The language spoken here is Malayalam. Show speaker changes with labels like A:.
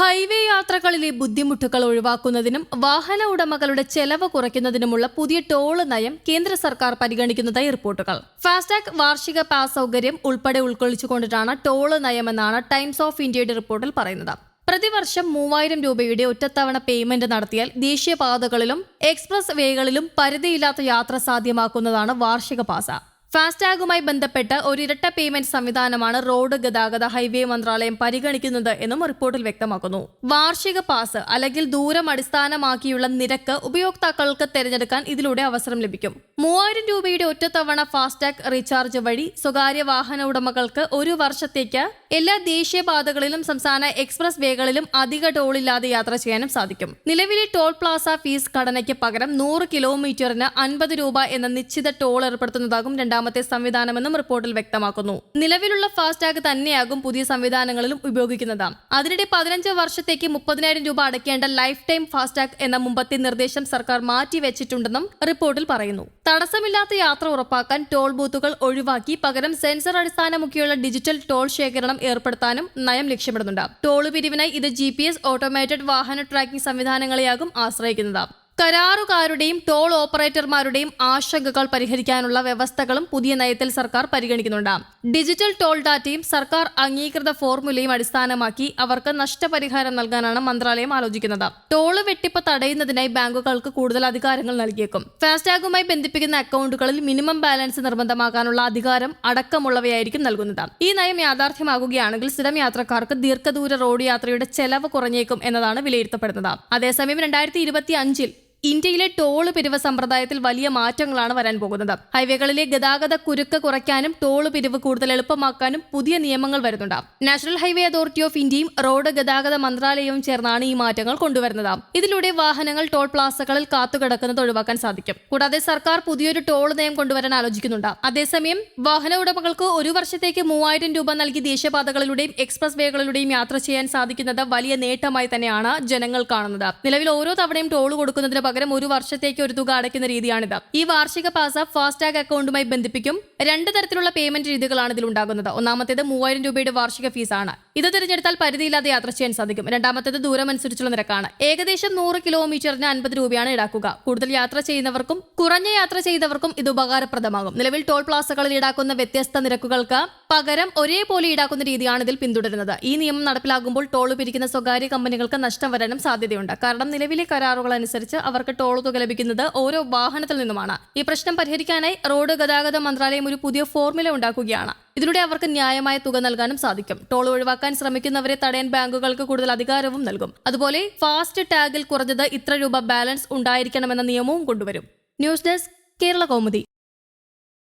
A: ഹൈവേ യാത്രകളിലെ ബുദ്ധിമുട്ടുകൾ ഒഴിവാക്കുന്നതിനും വാഹന ഉടമകളുടെ ചെലവ് കുറയ്ക്കുന്നതിനുമുള്ള പുതിയ ടോൾ നയം കേന്ദ്ര സർക്കാർ പരിഗണിക്കുന്നതായി റിപ്പോർട്ടുകൾ. ഫാസ്ടാഗ് വാർഷിക പാസ് സൗകര്യം ഉൾപ്പെടെ ഉൾക്കൊള്ളിച്ചുകൊണ്ടിട്ടാണ് ടോൾ നയമെന്നാണ് ടൈംസ് ഓഫ് ഇന്ത്യയുടെ റിപ്പോർട്ടിൽ പറയുന്നത്. പ്രതിവർഷം മൂവായിരം രൂപയുടെ ഒറ്റത്തവണ പേയ്മെന്റ് നടത്തിയാൽ ദേശീയപാതകളിലും എക്സ്പ്രസ് വേകളിലും പരിധിയില്ലാത്ത യാത്ര സാധ്യമാക്കുന്നതാണ് വാർഷിക പാസ. ഫാസ്ടാഗുമായി ബന്ധപ്പെട്ട് ഒരു ഇരട്ട പേയ്മെന്റ് സംവിധാനമാണ് റോഡ് ഗതാഗത ഹൈവേ മന്ത്രാലയം പരിഗണിക്കുന്നത് എന്നും റിപ്പോർട്ടിൽ വ്യക്തമാക്കുന്നു. വാർഷിക പാസ് അല്ലെങ്കിൽ ദൂരം അടിസ്ഥാനമാക്കിയുള്ള നിരക്ക് ഉപയോക്താക്കൾക്ക് തിരഞ്ഞെടുക്കാൻ ഇതിലൂടെ അവസരം ലഭിക്കും. മൂവായിരം രൂപയുടെ ഒറ്റത്തവണ ഫാസ്ടാഗ് റീചാർജ് വഴി സ്വകാര്യ വാഹന ഉടമകൾക്ക് ഒരു വർഷത്തേക്ക് എല്ലാ ദേശീയപാതകളിലും സംസ്ഥാന എക്സ്പ്രസ് വേകളിലും അധിക ടോളില്ലാതെ യാത്ര ചെയ്യാനും സാധിക്കും. നിലവിലെ ടോൾ പ്ലാസ ഫീസ് ഘടനയ്ക്ക് പകരം നൂറ് കിലോമീറ്ററിന് അൻപത് രൂപ എന്ന നിശ്ചിത ടോൾ ഏർപ്പെടുത്തുന്നതാകും രണ്ടാമത്തെ സംവിധാനമെന്നും റിപ്പോർട്ടിൽ വ്യക്തമാക്കുന്നു. നിലവിലുള്ള ഫാസ്ടാഗ് തന്നെയാകും പുതിയ സംവിധാനങ്ങളിലും ഉപയോഗിക്കുന്നത്. അതിനിടെ പതിനഞ്ച് വർഷത്തേക്ക് മുപ്പതിനായിരം രൂപ അടയ്ക്കേണ്ട ലൈഫ് ടൈം ഫാസ്ടാഗ് എന്ന മുമ്പത്തെ നിർദ്ദേശം സർക്കാർ മാറ്റിവെച്ചിട്ടുണ്ടെന്നും റിപ്പോർട്ടിൽ പറയുന്നു. തടസ്സമില്ലാത്ത യാത്ര ഉറപ്പാക്കാൻ ടോൾ ബൂത്തുകൾ ഒഴിവാക്കി പകരം സെൻസർ അടിസ്ഥാനമൊക്കെയുള്ള ഡിജിറ്റൽ ടോൾ ശേഖരണം ഏർപ്പെടുത്താനും നയം ലക്ഷ്യമിടുന്നുണ്ട്. ടോൾ പിരിവിനായി ഇത് ജി ഓട്ടോമേറ്റഡ് വാഹന ട്രാക്കിംഗ് സംവിധാനങ്ങളെയാകും ആശ്രയിക്കുന്നത്. കരാറുകാരുടെയും ടോൾ ഓപ്പറേറ്റർമാരുടെയും ആശങ്കകൾ പരിഹരിക്കാനുള്ള വ്യവസ്ഥകളും പുതിയ നയത്തിൽ സർക്കാർ പരിഗണിക്കുന്നുണ്ട്. ഡിജിറ്റൽ ടോൾ ഡാറ്റയും സർക്കാർ അംഗീകൃത ഫോർമുലയും അടിസ്ഥാനമാക്കി അവർക്ക് നഷ്ടപരിഹാരം നൽകാനാണ് മന്ത്രാലയം ആലോചിക്കുന്നത്. ടോൾ വെട്ടിപ്പ് തടയുന്നതിനായി ബാങ്കുകൾക്ക് കൂടുതൽ അധികാരങ്ങൾ നൽകിയേക്കും. ഫാസ്ടാഗുമായി ബന്ധിപ്പിക്കുന്ന അക്കൗണ്ടുകളിൽ മിനിമം ബാലൻസ് നിർബന്ധമാക്കാനുള്ള അധികാരം അടക്കമുള്ളവയായിരിക്കും നൽകുന്നത്. ഈ നയം യാഥാർത്ഥ്യമാകുകയാണെങ്കിൽ സ്ഥിരം യാത്രക്കാർക്ക് ദീർഘദൂര റോഡ് യാത്രയുടെ ചെലവ് കുറഞ്ഞേക്കും എന്നതാണ് വിലയിരുത്തപ്പെടുന്നത്. അതേസമയം രണ്ടായിരത്തി ഇരുപത്തി അഞ്ചിൽ ഇന്ത്യയിലെ ടോൾ പിരിവ് സമ്പ്രദായത്തിൽ വലിയ മാറ്റങ്ങളാണ് വരാൻ പോകുന്നത്. ഹൈവേകളിലെ ഗതാഗത കുരുക്ക് കുറയ്ക്കാനും ടോൾ പിരിവ് കൂടുതൽ എളുപ്പമാക്കാനും പുതിയ നിയമങ്ങൾ വരുന്നുണ്ട്. നാഷണൽ ഹൈവേ അതോറിറ്റി ഓഫ് ഇന്ത്യയും റോഡ് ഗതാഗത മന്ത്രാലയവും ചേർന്നാണ് ഈ മാറ്റങ്ങൾ കൊണ്ടുവരുന്നത്. ഇതിലൂടെ വാഹനങ്ങൾ ടോൾ പ്ലാസകളിൽ കാത്തുകിടക്കുന്നത് ഒഴിവാക്കാൻ സാധിക്കും. കൂടാതെ സർക്കാർ പുതിയൊരു ടോൾ നയം കൊണ്ടുവരാൻ ആലോചിക്കുന്നുണ്ട്. അതേസമയം വാഹന ഉടമകൾക്ക് ഒരു വർഷത്തേക്ക് മൂവായിരം രൂപ നൽകി ദേശീയപാതകളിലൂടെയും എക്സ്പ്രസ് വേകളിലൂടെയും യാത്ര ചെയ്യാൻ സാധിക്കുന്നത് വലിയ നേട്ടമായി തന്നെയാണ് ജനങ്ങൾ കാണുന്നത്. നിലവിൽ ഓരോ തവണയും ടോൾ കൊടുക്കുന്നതിന് പകരം ഒരു വർഷത്തേക്ക് ഒരു തുക അടയ്ക്കുന്ന രീതിയാണിത്. ഈ വാർഷിക പാസ് ഫാസ്ടാഗ് അക്കൗണ്ടുമായി ബന്ധിപ്പിക്കും. രണ്ട് തരത്തിലുള്ള പേയ്മെന്റ് രീതികളാണ് ഇതിൽ ഉണ്ടാകുന്നത് ഒന്നാമത്തേത് മൂവായിരം രൂപയുടെ വാർഷിക ഫീസാണ്. ഇത് തിരഞ്ഞെടുത്താൽ പരിധിയില്ലാതെ യാത്ര ചെയ്യാൻ സാധിക്കും. രണ്ടാമത്തേത് ദൂരം അനുസരിച്ചുള്ള നിരക്കാണ്. ഏകദേശം നൂറ് കിലോമീറ്ററിന് അൻപത് രൂപയാണ് ഈടാക്കുക. കൂടുതൽ യാത്ര ചെയ്യുന്നവർക്കും കുറഞ്ഞ യാത്ര ചെയ്തവർക്കും ഇത് ഉപകാരപ്രദമാകും. നിലവിൽ ടോൾ പ്ലാസകളിൽ ഈടാക്കുന്ന വ്യത്യസ്ത നിരക്കുകൾക്ക് പകരം ഒരേപോലെ ഈടാക്കുന്ന രീതിയാണ് ഇതിൽ പിന്തുടരുന്നത്. ഈ നിയമം നടപ്പിലാകുമ്പോൾ ടോൾ പിരിക്കുന്ന സ്വകാര്യ കമ്പനികൾക്ക് നഷ്ടം വരാനും സാധ്യതയുണ്ട്. കാരണം നിലവിലെ കരാറുകൾ അനുസരിച്ച് അവർക്ക് ടോൾ തുക ലഭിക്കുന്നത് ഓരോ വാഹനത്തിൽ നിന്നുമാണ്. ഈ പ്രശ്നം പരിഹരിക്കാനായി റോഡ് ഗതാഗത മന്ത്രാലയം ഒരു പുതിയ ഫോർമുല ഉണ്ടാക്കുകയാണ്. ഇതിലൂടെ അവർക്ക് ന്യായമായ തുക നൽകാനും സാധിക്കും. ടോൾ ഒഴിവാക്കാൻ ശ്രമിക്കുന്നവരെ തടയാൻ ബാങ്കുകൾക്ക് കൂടുതൽ അധികാരവും നൽകും. അതുപോലെ ഫാസ്റ്റ് ടാഗിൽ കുറഞ്ഞത് ഇത്ര രൂപ ബാലൻസ് ഉണ്ടായിരിക്കണമെന്ന നിയമവും കൊണ്ടുവരും. News desk Kerala Kaumudi.